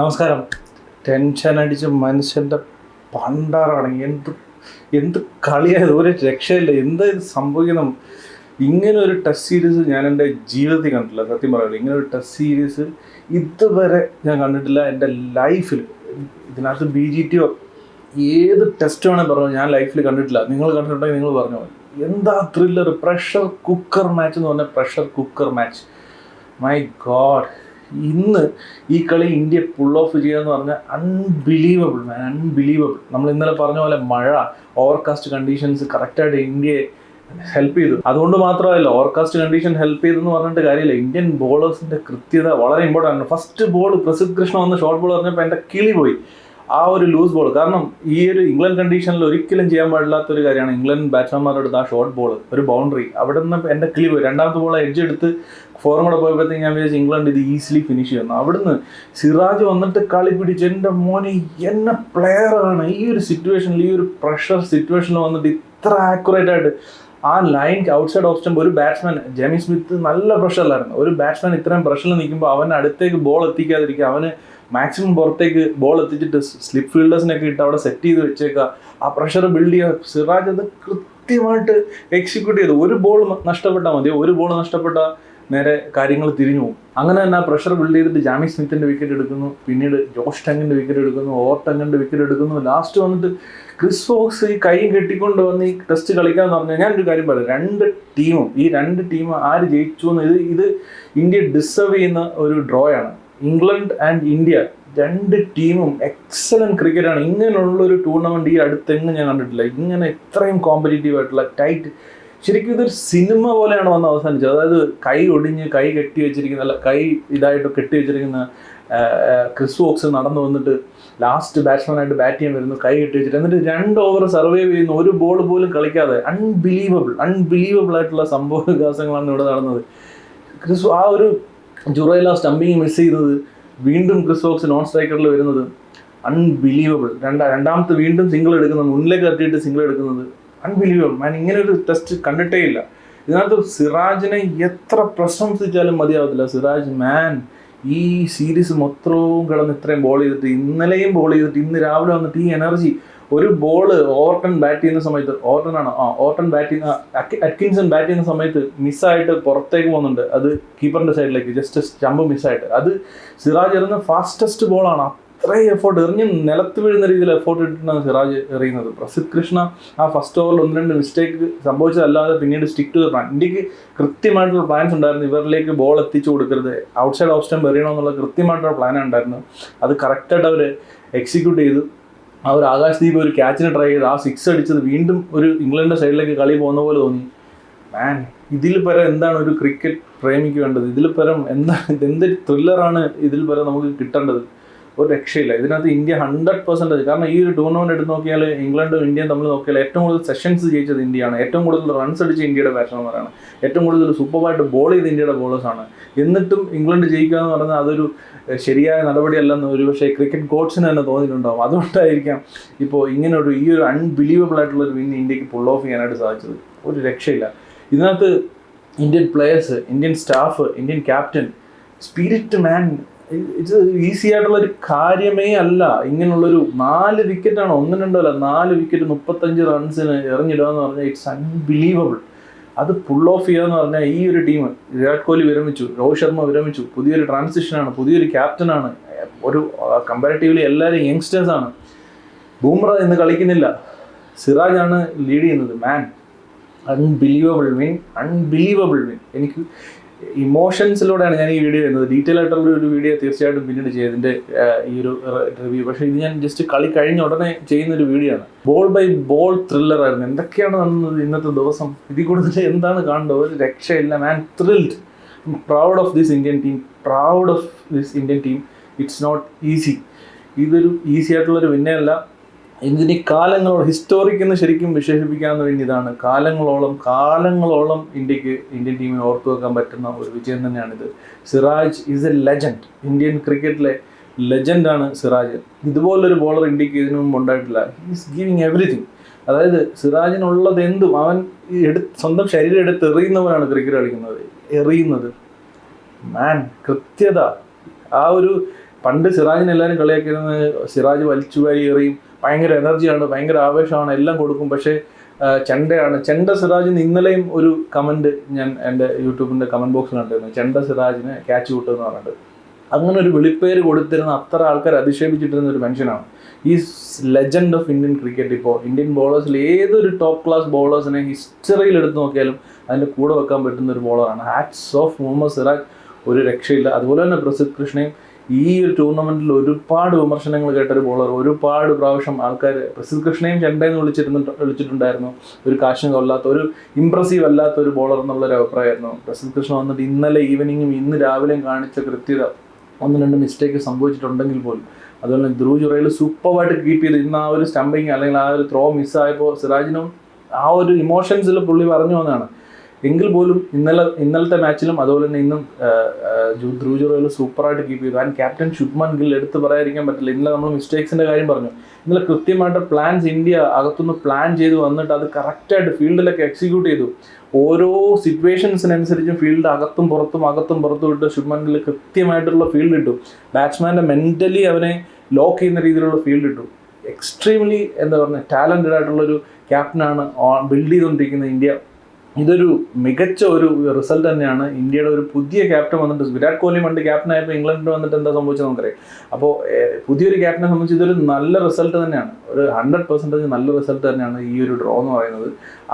നമസ്കാരം. ടെൻഷൻ അടിച്ച് മനുഷ്യന്റെ പണ്ടാറാണ്. എന്ത് എന്ത് കളിയായത്? ഒരു രക്ഷയില്ല. എന്താ ഇത് സംഭവിക്കണം ഇങ്ങനെ ഒരു ടെസ്റ്റ് സീരീസ് ഞാൻ എന്റെ ജീവിതത്തിൽ കണ്ടിട്ടില്ല. സത്യം പറയുന്നത്. ഇങ്ങനെ ഒരു ടെസ്റ്റ് സീരീസ് ഇതുവരെ ഞാൻ കണ്ടിട്ടില്ല. എന്റെ ലൈഫിൽ ഇതിനകത്ത് ബി ജി ടിയോ ഏത് ടെസ്റ്റ് വേണേൽ പറഞ്ഞു. ഞാൻ ലൈഫിൽ കണ്ടിട്ടില്ല. നിങ്ങൾ കണ്ടിട്ടുണ്ടെങ്കിൽ നിങ്ങൾ പറഞ്ഞു. എന്താ ത്രില്ലർ പ്രഷർ കുക്കർ മാച്ച് എന്ന് പറഞ്ഞാൽ pressure cooker match my God ഇന്ന് ഈ കളി ഇന്ത്യ പുൾ ഓഫ് ചെയ്യാന്ന് പറഞ്ഞാൽ അൺബിലീവബിൾ മാൻ അൺബിലീവബിൾ നമ്മൾ ഇന്നലെ പറഞ്ഞ പോലെ മഴ ഓവർകാസ്റ്റ് കണ്ടീഷൻസ് കറക്റ്റായിട്ട് ഇന്ത്യയെ ഹെൽപ്പ് ചെയ്തു. അതുകൊണ്ട് മാത്രമല്ല ഓവർകാസ്റ്റ് കണ്ടീഷൻ ഹെൽപ്പ് ചെയ്തെന്ന് പറഞ്ഞിട്ട് കാര്യമില്ല. ഇന്ത്യൻ ബോളേഴ്സിന്റെ കൃത്യത വളരെ ഇമ്പോർട്ടന്റ് ആണ്. ഫസ്റ്റ് ബോൾ പ്രസിദ്ധ് കൃഷ്ണ വന്ന് ഷോർട്ട് ബോൾ പറഞ്ഞപ്പോൾ എന്റെ കിളി പോയി. ആ ഒരു ലൂസ് ബോൾ കാരണം ഈ ഒരു ഇംഗ്ലണ്ട് കണ്ടീഷനിൽ ഒരിക്കലും ചെയ്യാൻ പാടില്ലാത്ത ഒരു കാര്യമാണ് ഇംഗ്ലണ്ട് ബാറ്റ്സ്മാൻമാരോട് ആ ഷോർട്ട് ബോൾ ഒരു ബൗണ്ടറി അവിടെ നിന്ന് എന്റെ കിളി രണ്ടാമത്തെ ബോൾ എഡ്ജ് എടുത്ത് ഫോറും കൂടെ പോയപ്പോഴത്തേക്ക് ഞാൻ വിചാരിച്ചു ഇംഗ്ലണ്ട് ഇത് ഈസിലി ഫിനിഷ് ചെയ്യുന്നു. അവിടുന്ന് സിറാജ് വന്നിട്ട് കളി പിടിച്ച് എന്റെ മോനെ എന്നെ പ്ലെയറാണ് ഈ ഒരു സിറ്റുവേഷനിൽ ഈ ഒരു പ്രഷർ സിറ്റുവേഷനിൽ വന്നിട്ട് ഇത്ര ആക്യുറേറ്റ് ആയിട്ട് ആ ലൈൻ ഔട്ട്സൈഡ് ഓഫ് സ്റ്റംപ് ഒരു ബാറ്റ്സ്മാൻ ജെമി സ്മിത്ത് നല്ല പ്രഷറിലായിരുന്നു ഒരു ബാറ്റ്സ്മാൻ ഇത്രയും പ്രഷറിൽ നിൽക്കുമ്പോൾ അവൻ അടുത്തേക്ക് ബോൾ എത്തിക്കാതിരിക്കുക അവന് മാക്സിമം പുറത്തേക്ക് ബോൾ എത്തിച്ചിട്ട് സ്ലിപ്പ് ഫീൽഡേഴ്സിനൊക്കെ ഇട്ട് അവിടെ സെറ്റ് ചെയ്ത് വെച്ചേക്കുക. ആ പ്രഷർ ബിൽഡ് ചെയ്യുക. സിറാജ് അത് കൃത്യമായിട്ട് എക്സിക്യൂട്ട് ചെയ്തു. ഒരു ബോൾ നഷ്ടപ്പെട്ടാൽ മതി. ഒരു ബോൾ നഷ്ടപ്പെട്ട നേരെ കാര്യങ്ങൾ തിരിഞ്ഞു പോകും. അങ്ങനെ തന്നെ ആ പ്രഷർ ബിൽഡ് ചെയ്തിട്ട് ജാമി സ്മിത്തിന്റെ വിക്കറ്റ് എടുക്കുന്നു. പിന്നീട് ജോഷ് ടങ്ങിന്റെ വിക്കറ്റ് എടുക്കുന്നു ഓവർ ടങ്ങിന്റെ വിക്കറ്റ് എടുക്കുന്നു. ലാസ്റ്റ് വന്നിട്ട് ക്രിസ് ഫോക്സ് ഈ കൈ കെട്ടിക്കൊണ്ട് വന്ന് ഈ ടെസ്റ്റ് കളിക്കാന്ന് പറഞ്ഞാൽ ഞാനൊരു കാര്യം പറയാം രണ്ട് ടീമും ഈ രണ്ട് ടീമും ആര് ജയിച്ചു എന്ന് ഇത് ഇത് ഇന്ത്യ ഡിസേർവ് ചെയ്യുന്ന ഒരു ഡ്രോ ആണ്. ഇംഗ്ലണ്ട് ആൻഡ് ഇന്ത്യ രണ്ട് ടീമും എക്സലന്റ് ക്രിക്കറ്റാണ് ഇങ്ങനെയുള്ള ഒരു ടൂർണമെന്റ് ഈ അടുത്തെങ്ങും ഞാൻ കണ്ടിട്ടില്ല. ഇങ്ങനെ ഇത്രയും കോമ്പറ്റീറ്റീവ് ആയിട്ടുള്ള ടൈറ്റ് ശരിക്കും ഇതൊരു സിനിമ പോലെയാണ് വന്ന് അവസാനിച്ചത്. അതായത് കൈ ഒടിഞ്ഞ് കൈ കെട്ടി വെച്ചിരിക്കുന്ന അല്ല കൈ ഇതായിട്ട് കെട്ടി വെച്ചിരിക്കുന്ന ക്രിസ് വോക്സ് നടന്നു വന്നിട്ട് ലാസ്റ്റ് ബാറ്റ്സ്മാനായിട്ട് ബാറ്റ് ചെയ്യാൻ വരുന്നു കൈ കെട്ടി വെച്ചിട്ട്. എന്നിട്ട് രണ്ട് ഓവർ സർവൈവ് ചെയ്യുന്ന ഒരു ബോൾ പോലും കളിക്കാതെ അൺബിലീവബിൾ അൺബിലീവബിൾ ആയിട്ടുള്ള സംഭവ വികാസങ്ങളാണ് ഇവിടെ നടന്നത്. ക്രിസ് ആ ഒരു ജുറൈല സ്റ്റംപിങ് മിസ് ചെയ്തത് വീണ്ടും ക്രിസ് വോക്സ് നോൺ സ്ട്രൈക്കറിൽ വരുന്നത്. അൺബിലീവബിൾ രണ്ടാ രണ്ടാമത്തെ വീണ്ടും സിംഗിൾ എടുക്കുന്നത് മുന്നിലേക്ക് തട്ടിയിട്ട് സിംഗിൾ എടുക്കുന്നത് അൺബിലീവബിൾ ഞാൻ ഇങ്ങനെ ഒരു ടെസ്റ്റ് കണ്ടിട്ടേ ഇല്ല. ഇതിനകത്ത് സിറാജിനെ എത്ര പ്രശംസിച്ചാലും മതിയാവത്തില്ല. സിറാജ് മാൻ ഈ സീരീസ് മൊത്തവും കിടന്ന് ഇത്രയും ബോൾ ചെയ്തിട്ട് ഇന്നലെയും ബോൾ ചെയ്തിട്ട് ഇന്ന് രാവിലെ വന്നിട്ട് ഈ എനർജി ഒരു ബോൾ ഓവർട്ടൺ ബാറ്റ് ചെയ്യുന്ന സമയത്ത് ഓവർട്ടൺ ആണോ? ആ ഓവർട്ടൺ ബാറ്റ് ചെയ്യുന്ന അറ്റ്കിൻസൺ ബാറ്റ് ചെയ്യുന്ന സമയത്ത് മിസ്സായിട്ട് പുറത്തേക്ക് പോകുന്നുണ്ട്. അത് കീപ്പറിന്റെ സൈഡിലേക്ക് ജസ്റ്റ് സ്റ്റമ്പ് മിസ്സായിട്ട് അത് സിറാജ് എറിയുന്ന ഫാസ്റ്റസ്റ്റ് ബോളാണ് അത്രയും എഫോർട്ട് എറിഞ്ഞ് നിലത്ത് വീഴുന്ന രീതിയിൽ എഫോർട്ട് ഇട്ടിട്ടാണ് സിറാജ് എറിയുന്നത്. പ്രസിദ് കൃഷ്ണ ആ ഫസ്റ്റ് ഓവറിൽ ഒന്ന് രണ്ട് മിസ്റ്റേക്ക് സംഭവിച്ചതല്ലാതെ പിന്നീട് സ്റ്റിക്ക് ടു പ്ലാൻ ഇന്ത്യയ്ക്ക് കൃത്യമായിട്ടുള്ള പ്ലാൻസ് ഉണ്ടായിരുന്നു. ഇവരിലേക്ക് ബോൾ എത്തിച്ചു കൊടുക്കരുത്. ഔട്ട്സൈഡ് ഓഫ് സ്റ്റംപ് എറിയണമെന്നുള്ള കൃത്യമായിട്ടുള്ള പ്ലാൻ ഉണ്ടായിരുന്നു. അത് കറക്റ്റായിട്ട് അവർ എക്സിക്യൂട്ട് ചെയ്തു. ആ ഒരു ആകാശദീപ് ഒരു ക്യാച്ചിന് ട്രൈ ചെയ്ത് ആ സിക്സ് അടിച്ചത് വീണ്ടും ഒരു ഇംഗ്ലണ്ടിന്റെ സൈഡിലേക്ക് കളി പോകുന്ന പോലെ തോന്നി. മാൻ ഇതിൽ പരം എന്താണ് ഒരു ക്രിക്കറ്റ് പ്രേമിക്ക് വേണ്ടത്? ഇതിൽ പരം എന്താണ് ഇതെന്ത് ത്രില്ലറാണ് ഇതിൽ പരം നമുക്ക് കിട്ടേണ്ടത്? ഒരു രക്ഷയില്ല. ഇതിനകത്ത് ഇന്ത്യ ഹൺഡ്രഡ് പെർസെന്റേജ് കാരണം ഈ ഒരു ടൂർണമെന്റ് എടുത്ത് നോക്കിയാൽ ഇംഗ്ലണ്ടും ഇന്ത്യയും തമ്മിൽ നോക്കിയാൽ ഏറ്റവും കൂടുതൽ സെഷൻസ് ജയിച്ചത് ഇന്ത്യയാണ്. ഏറ്റവും കൂടുതൽ റൺസ് അടിച്ച ഇന്ത്യയുടെ ബാറ്റ്സ്മാൻമാരാണ് ഏറ്റവും കൂടുതൽ സൂപ്പറായിട്ട് ബോൾ ചെയ്ത് ഇന്ത്യയുടെ ബോളേഴ്സാണ് എന്നിട്ടും ഇംഗ്ലണ്ട് ജയിക്കുക എന്ന് പറഞ്ഞാൽ അതൊരു ശരിയായ നടപടിയല്ലെന്ന് ഒരു പക്ഷേ ക്രിക്കറ്റ് കോച്ചിന് തന്നെ തോന്നിയിട്ടുണ്ടാവും. അതുകൊണ്ടായിരിക്കാം ഇപ്പോൾ ഇങ്ങനെ ഒരു ഈ ഒരു അൺബിലീവബിൾ ആയിട്ടുള്ള ഒരു വിൻ ഇന്ത്യയ്ക്ക് പുൾ ഓഫ് ചെയ്യാനായിട്ട് സാധിച്ചത്. ഒരു രക്ഷയില്ല. ഇതിനകത്ത് Indian players Indian staff Indian captain spirit man ഇത് ഈസി ആയിട്ടുള്ള ഒരു കാര്യമേ അല്ല. ഇങ്ങനെയുള്ളൊരു നാല് വിക്കറ്റാണ്? ഒന്നും അല്ല നാല് വിക്കറ്റ് മുപ്പത്തഞ്ച് റൺസിന് എറിഞ്ഞിടുക എന്ന് പറഞ്ഞാൽ ഇറ്റ്സ് അൺബിലീവബിൾ അത് പുൾ ഓഫ് ചെയ്യുക എന്ന് പറഞ്ഞാൽ ഈ ഒരു ടീം വിരാട് കോഹ്ലി വിരമിച്ചു രോഹിത് ശർമ്മ വിരമിച്ചു. പുതിയൊരു ട്രാൻസിഷനാണ് പുതിയൊരു ക്യാപ്റ്റനാണ് ഒരു കമ്പാരിറ്റീവ്ലി എല്ലാവരും യങ്സ്റ്റേഴ്സ് ആണ്. ബൂമ്ര ഇന്ന് കളിക്കുന്നില്ല. സിറാജ് ആണ് ലീഡ് ചെയ്യുന്നത്. Man unbelievable win unbelievable win എനിക്ക് ഇമോഷൻസിലൂടെയാണ് ഞാൻ ഈ വീഡിയോ ചെയ്യുന്നത്. ഡീറ്റെയിൽ ആയിട്ടുള്ള ഒരു വീഡിയോ തീർച്ചയായിട്ടും പിന്നീട് ചെയ്തതിന്റെ ഈ ഒരു റിവ്യൂ പക്ഷേ ഇത് ഞാൻ ജസ്റ്റ് കളി കഴിഞ്ഞ ഉടനെ ചെയ്യുന്ന ഒരു വീഡിയോ ആണ്. ബോൾ ബൈ ബോൾ ത്രില്ലർ ആയിരുന്നു. എന്തൊക്കെയാണ് നടന്നത് ഇന്നത്തെ ദിവസം? ഇതിൽ കൂടുതൽ എന്താണ് കാണേണ്ടത്? ഒരു രക്ഷയില്ല man thrilled proud of this Indian team proud of this Indian team it's not easy ഇതൊരു ഈസി ആയിട്ടുള്ളൊരു വിന്നേ അല്ല. ഇതിന് കാലങ്ങളോളം ഹിസ്റ്റോറിക് എന്ന് ശരിക്കും വിശേഷിപ്പിക്കാമെന്ന് വേണ്ടിയതാണ് കാലങ്ങളോളം കാലങ്ങളോളം ഇന്ത്യയ്ക്ക് ഇന്ത്യൻ ടീമിനെ ഓർത്തു വെക്കാൻ പറ്റുന്ന ഒരു വിജയം തന്നെയാണിത്. Siraj is a legend Indian ക്രിക്കറ്റിലെ ലെജൻഡാണ് സിറാജ്. ഇതുപോലൊരു ബോളർ ഇന്ത്യയ്ക്ക് ഇതിനു മുമ്പ് ഉണ്ടായിട്ടില്ല. ഈസ് ഗിവിങ് എവറിഥിങ് അതായത് സിറാജിനുള്ളത് എന്തും അവൻ എടു സ്വന്തം ശരീരം എടുത്ത് എറിയുന്നവനാണ് ക്രിക്കറ്റ് കളിക്കുന്നത്. എറിയുന്നത്. മാൻ കൃത്യത. ആ ഒരു പണ്ട് സിറാജിനെ എല്ലാവരും കളിയാക്കിയിരുന്നത് സിറാജ് വലിച്ചു എറിയും ഭയങ്കര എനർജിയാണ് ഭയങ്കര ആവേശമാണ് എല്ലാം കൊടുക്കും. പക്ഷേ ചെണ്ടയാണ്. ചെണ്ട സിറാജിന് ഇന്നലെയും ഒരു കമന്റ് ഞാൻ എന്റെ യൂട്യൂബിന്റെ കമന്റ് ബോക്സിൽ കണ്ടിരുന്നു. ചെണ്ട സിറാജിന് ക്യാച്ച് കൂട്ടെന്ന് പറഞ്ഞിട്ട്. അങ്ങനെ ഒരു വിളിപ്പേര് കൊടുത്തിരുന്ന അത്ര ആൾക്കാർ അധിക്ഷേപിച്ചിട്ടിരുന്ന ഒരു മനുഷ്യനാണ്. ഈ ലെജൻഡ് ഓഫ് ഇന്ത്യൻ ക്രിക്കറ്റ് ഇപ്പോൾ ഇന്ത്യൻ ബോളേഴ്സിൽ ഏതൊരു ടോപ്പ് ക്ലാസ് ബോളേഴ്സിനെ ഹിസ്റ്ററിയിൽ എടുത്ത് നോക്കിയാലും അതിന്റെ കൂടെ വെക്കാൻ പറ്റുന്ന ഒരു ബോളറാണ് ഹാറ്റ്സ് ഓഫ് മുഹമ്മദ് സിറാജ്. ഒരു രക്ഷയില്ല. അതുപോലെ തന്നെ പ്രസിദ്ധ് കൃഷ്ണയും ഈ ഒരു ടൂർണമെന്റിൽ ഒരുപാട് വിമർശനങ്ങൾ കേട്ട ഒരു ബോളർ ഒരുപാട് പ്രാവശ്യം ആൾക്കാർ പ്രസിദ്ധ് കൃഷ്ണയും ചെണ്ടയെന്ന് വിളിച്ചിരുന്നു വിളിച്ചിട്ടുണ്ടായിരുന്നു. ഒരു കാശിന് കൊല്ലാത്ത ഒരു ഇംപ്രസീവ് അല്ലാത്ത ഒരു ബോളർ എന്നുള്ളൊരു അഭിപ്രായമായിരുന്നു. പ്രസിദ്ധ് കൃഷ്ണ വന്നിട്ട് ഇന്നലെ ഈവനിങ്ങും ഇന്ന് രാവിലെയും കാണിച്ച കൃത്യത ഒന്ന് രണ്ട് മിസ്റ്റേക്ക് സംഭവിച്ചിട്ടുണ്ടെങ്കിൽ പോലും. അതുപോലെ തന്നെ ധ്രുവ് ജുറയിൽ സൂപ്പറായിട്ട് കീപ്പ് ചെയ്ത് ഇന്ന് ആ ഒരു സ്റ്റംപിങ് അല്ലെങ്കിൽ ആ ഒരു ത്രോ മിസ്സായപ്പോൾ സിറാജിനും ആ ഒരു ഇമോഷൻസിൽ പുള്ളി പറഞ്ഞു വന്നതാണ്. എങ്കിൽ പോലും ഇന്നലെ ഇന്നലത്തെ മാച്ചിലും അതുപോലെ തന്നെ ഇന്നും ധ്രുവ് ജുറയിൽ സൂപ്പറായിട്ട് കീപ്പ് ചെയ്തു. ആൻഡ് ക്യാപ്റ്റൻ ശുഭ്മാൻ ഗിൽ എടുത്ത് പറയാതിരിക്കാൻ പറ്റില്ല. ഇന്നലെ നമ്മൾ മിസ്റ്റേക്സിന്റെ കാര്യം പറഞ്ഞു. ഇന്നലെ കൃത്യമായിട്ട് പ്ലാൻസ് ഇന്ത്യ അകത്തുനിന്ന് പ്ലാൻ ചെയ്ത് വന്നിട്ട് അത് കറക്റ്റായിട്ട് ഫീൽഡിലൊക്കെ എക്സിക്യൂട്ട് ചെയ്തു. ഓരോ സിറ്റുവേഷൻസിനനുസരിച്ചും ഫീൽഡ് അകത്തും പുറത്തും അകത്തും പുറത്തും ഇട്ട് ശുഭ്മാൻ ഗിൽ കൃത്യമായിട്ടുള്ള ഫീൽഡ് ഇട്ടു. ബാറ്റ്സ്മാന്റെ മെന്റലി അവനെ ലോക്ക് ചെയ്യുന്ന രീതിയിലുള്ള ഫീൽഡ് ഇട്ടു. എക്സ്ട്രീംലി എന്താ പറയുക ടാലന്റഡ് ആയിട്ടുള്ളൊരു ക്യാപ്റ്റനാണ് ബിൽഡ് ചെയ്തുകൊണ്ടിരിക്കുന്ന ഇന്ത്യ. ഇതൊരു മികച്ച ഒരു റിസൾട്ട് തന്നെയാണ്. ഇന്ത്യയുടെ ഒരു പുതിയ ക്യാപ്റ്റൻ വന്നിട്ട് വിരാട് കോഹ്ലി പണ്ട് ക്യാപ്റ്റൻ ആയപ്പോൾ ഇംഗ്ലണ്ടിൽ വന്നിട്ട് എന്താ സംഭവിച്ചത് നമുക്കറിയാം. അപ്പോൾ പുതിയൊരു ക്യാപ്റ്റനെ സംബന്ധിച്ച് ഇതൊരു നല്ല റിസൾട്ട് തന്നെയാണ്. ഒരു ഹൺഡ്രഡ് പെർസെന്റേജ് നല്ല റിസൾട്ട് തന്നെയാണ് ഈ ഒരു ഡ്രോ എന്ന് പറയുന്നത്.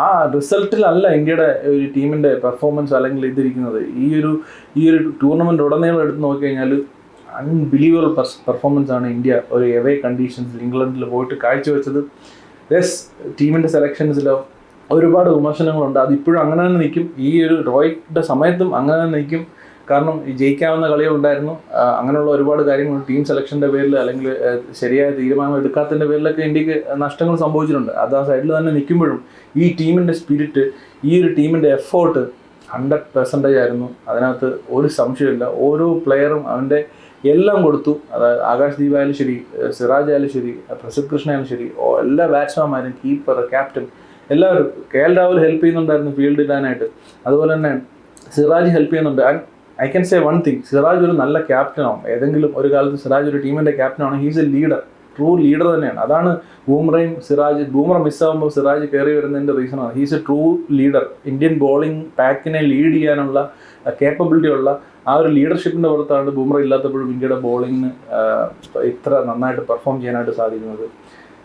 ആ റിസൾട്ടിലല്ല ഇന്ത്യയുടെ ഒരു ടീമിന്റെ പെർഫോമൻസ് അല്ലെങ്കിൽ ഇതിരിക്കുന്നത്. ഈ ഒരു ഈ ഒരു ടൂർണമെന്റ് ഉടനീളം എടുത്ത് നോക്കിക്കഴിഞ്ഞാൽ അൺബിലീവബിൾ പെർഫോമൻസ് ആണ് ഇന്ത്യ ഒരു എവേ കണ്ടീഷൻസിൽ ഇംഗ്ലണ്ടിൽ പോയിട്ട് കാഴ്ചവെച്ചത്. യെസ് ടീമിന്റെ സെലക്ഷൻസിലോ ഒരുപാട് വിമർശനങ്ങളുണ്ട്. അതിപ്പോഴും അങ്ങനെ തന്നെ നിൽക്കും. ഈ ഒരു ഡ്രോയുടെ സമയത്തും അങ്ങനെ തന്നെ നിൽക്കും. കാരണം ജയിക്കാവുന്ന കളികളുണ്ടായിരുന്നു അങ്ങനെയുള്ള ഒരുപാട് കാര്യങ്ങൾ ടീം സെലക്ഷന്റെ പേരിൽ അല്ലെങ്കിൽ ശരിയായ തീരുമാനം എടുക്കാത്തതിന്റെ പേരിലൊക്കെ ഇന്ത്യയ്ക്ക് നഷ്ടങ്ങൾ സംഭവിച്ചിട്ടുണ്ട്. അത് ആ സൈഡിൽ തന്നെ നിൽക്കുമ്പോഴും ഈ ടീമിന്റെ സ്പിരിറ്റ് ഈ ഒരു ടീമിന്റെ എഫേർട്ട് ഹൺഡ്രഡ് പെർസെന്റേജ് ആയിരുന്നു. അതിനകത്ത് ഒരു സംശയമില്ല ഓരോ പ്ലെയറും അവന്റെ എല്ലാം കൊടുത്തു. അതായത് ആകാശ് ദീപ് ആയാലും ശരി സിറാജ് ആയാലും ശരി പ്രസിദ്ധ് കൃഷ്ണ ആയാലും ശരി എല്ലാ ബാറ്റ്സ്മാൻമാരും കീപ്പർ ക്യാപ്റ്റൻ എല്ലാവരും കെ എൽ രാഹുൽ ഹെൽപ്പ് ചെയ്യുന്നുണ്ടായിരുന്നു ഫീൽഡ് ഇടാനായിട്ട്. അതുപോലെ തന്നെ സിറാജ് ഹെൽപ്പ് ചെയ്യുന്നുണ്ട്. And I can say one thing Siraj ഒരു നല്ല ക്യാപ്റ്റൻ ക്യാപ്റ്റനാണ് ഏതെങ്കിലും ഒരു കാലത്ത് സിറാജ് ഒരു ടീമിന്റെ ക്യാപ്റ്റനാണ് he's a leader true leader തന്നെയാണ്. അതാണ് ബൂമറയും സിറാജ് ബൂമറ മിസ്സാകുമ്പോൾ സിറാജ് കയറി വരുന്നതിന്റെ റീസണാണ് he's a true leader Indian bowling പാക്കിനെ lead ചെയ്യാനുള്ള കേപ്പബിലിറ്റി ഉള്ള ആ ഒരു ലീഡർഷിപ്പിന്റെ പുറത്താണ് ബൂമറ ഇല്ലാത്തപ്പോഴും ഇന്ത്യയുടെ ബോളിങ്ങിന് ഇത്ര നന്നായിട്ട് പെർഫോം ചെയ്യാനായിട്ട് സാധിക്കുന്നത്.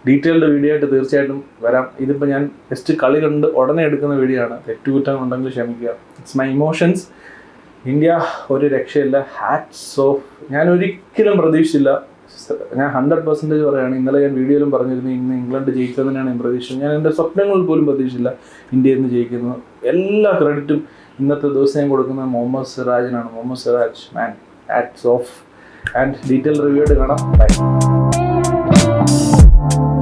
ഡീറ്റെയിൽഡ് വീഡിയോ ആയിട്ട് തീർച്ചയായിട്ടും വരാം. ഇതിപ്പോൾ ഞാൻ ജസ്റ്റ് കളി കണ്ട് ഉടനെ എടുക്കുന്ന വീഡിയോ ആണ്. തെറ്റുകുറ്റം ഉണ്ടെങ്കിൽ ക്ഷമിക്കുക. ഇറ്റ്സ് മൈ ഇമോഷൻസ് ഇന്ത്യ ഒരു രക്ഷയില്ല. ഹാറ്റ്സ് ഓഫ് ഞാൻ ഒരിക്കലും പ്രതീക്ഷിച്ചില്ല. ഞാൻ ഹൺഡ്രഡ് പെർസെന്റേജ് പറയുകയാണ്. ഇന്നലെ ഞാൻ വീഡിയോയിലും പറഞ്ഞിരുന്നു ഇന്ന് ഇംഗ്ലണ്ട് ജയിക്കുമെന്നാണ് ഞാൻ പ്രതീക്ഷിച്ചത്. ഞാൻ എന്റെ സ്വപ്നങ്ങളിൽ പോലും പ്രതീക്ഷിച്ചില്ല ഇന്ത്യ ഇന്ന് ജയിക്കുന്നു എല്ലാ ക്രെഡിറ്റും ഇന്നത്തെ ദിവസം ഞാൻ കൊടുക്കുന്നത് Muhammad സിറാജിനാണ്. Muhammad Siraj man hats off and detail review ആയിട്ട് കാണാം. Bye Thank you.